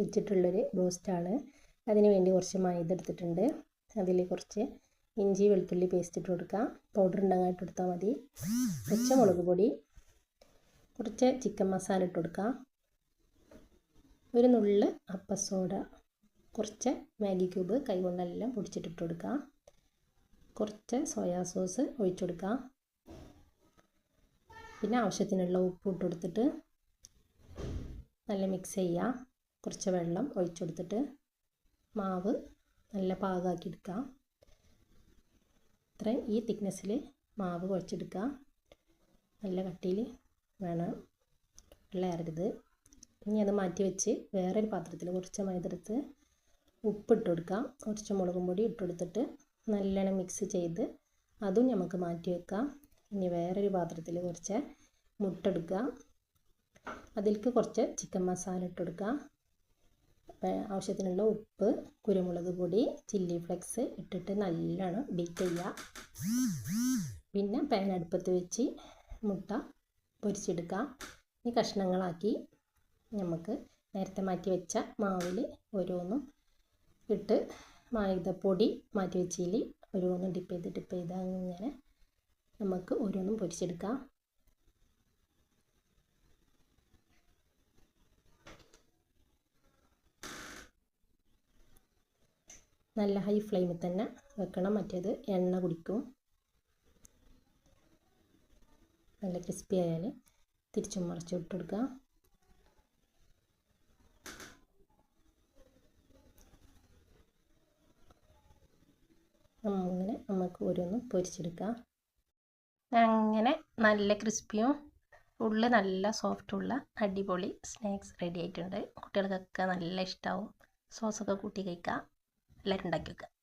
വെച്ചിട്ടുള്ളൊരു ബ്രോസ്റ്റാണ് അതിന് വേണ്ടി കുറച്ച് മൈദ എടുത്തിട്ടുണ്ട്. അതിൽ കുറച്ച് ഇഞ്ചി വെളുത്തുള്ളി പേസ്റ്റ് ഇട്ട് കൊടുക്കാം. പൗഡർ ഉണ്ടെങ്കിൽ ഇട്ട് കൊടുത്താൽ മതി പച്ചമുളക് പൊടി കുറച്ച് ചിക്കൻ മസാല ഇട്ട് കൊടുക്കാം. ഒരു നുള്ള് അപ്പസോഡ കുറച്ച് മാഗി ക്യൂബ് കൈ കൈകൊണ്ടെല്ലാം പൊടിച്ചിട്ടിട്ട് കൊടുക്കാം. കുറച്ച് സോയാ സോസ് ഒഴിച്ചു കൊടുക്കാം. പിന്നെ ആവശ്യത്തിനുള്ള ഉപ്പ് ഇട്ട് കൊടുത്തിട്ട് നല്ല മിക്സ് ചെയ്യുക കുറച്ച് വെള്ളം ഒഴിച്ചു കൊടുത്തിട്ട് മാവ് നല്ല പാകമാക്കി എടുക്കുക ഇത്രയും ഈ തിക്നെസ്സിൽ മാവ് കുഴച്ചെടുക്കുക. നല്ല കട്ടിയിൽ വേണം വെള്ളം ഏറരുത് ഇനി അത് മാറ്റി വെച്ച് വേറൊരു പാത്രത്തിൽ കുറച്ച് മൈതെടുത്ത് ഉപ്പിട്ട് കൊടുക്കുക കുറച്ച് മുളകും പൊടി ഇട്ട് കൊടുത്തിട്ട് നല്ലോണം മിക്സ് ചെയ്ത് അതും നമുക്ക് മാറ്റി വെക്കാം. ഇനി വേറൊരു പാത്രത്തിൽ കുറച്ച് മുട്ട എടുക്കുക അതിലേക്ക് കുറച്ച് ചിക്കൻ മസാല ഇട്ട് കൊടുക്കുക ആവശ്യത്തിനുള്ള ഉപ്പ് കുരുമുളക് പൊടി ചില്ലി ഫ്ലെക്സ് ഇട്ടിട്ട് നല്ലോണം ബീറ്റ് ചെയ്യുക. പിന്നെ പാൻ അടുപ്പത്ത് വെച്ച് മുട്ട പൊരിച്ചെടുക്കുക. ഈ കഷ്ണങ്ങളാക്കി നമുക്ക് നേരത്തെ മാറ്റി വെച്ച മാവിൽ ഓരോന്നും ഇട്ട് മൈദപ്പൊടി മാറ്റി വെച്ചതിൽ ഓരോന്നും ഡിപ്പ് ചെയ്ത് ഡിപ്പ് ചെയ്ത് അങ്ങനെ നമുക്ക് ഓരോന്നും പൊരിച്ചെടുക്കാം. നല്ല ഹൈ ഫ്ലെയിമിൽ തന്നെ വെക്കണം. മറ്റേത് എണ്ണ കുടിക്കും. നല്ല ക്രിസ്പി ആയാൽ തിരിച്ചും മറിച്ച് ഇട്ട് കൊടുക്കുക അങ്ങനെ നമുക്ക് ഓരോന്നും പൊരിച്ചെടുക്കാം. അങ്ങനെ നല്ല ക്രിസ്പിയും ഉള്ളിൽ നല്ല സോഫ്റ്റുള്ള അടിപൊളി സ്നാക്സ് റെഡി ആയിട്ടുണ്ട്. കുട്ടികൾക്കൊക്കെ നല്ല ഇഷ്ടമാവും സോസൊക്കെ കൂട്ടി കഴിക്കുക എല്ലാവരും ഉണ്ടാക്കി വെക്കുക.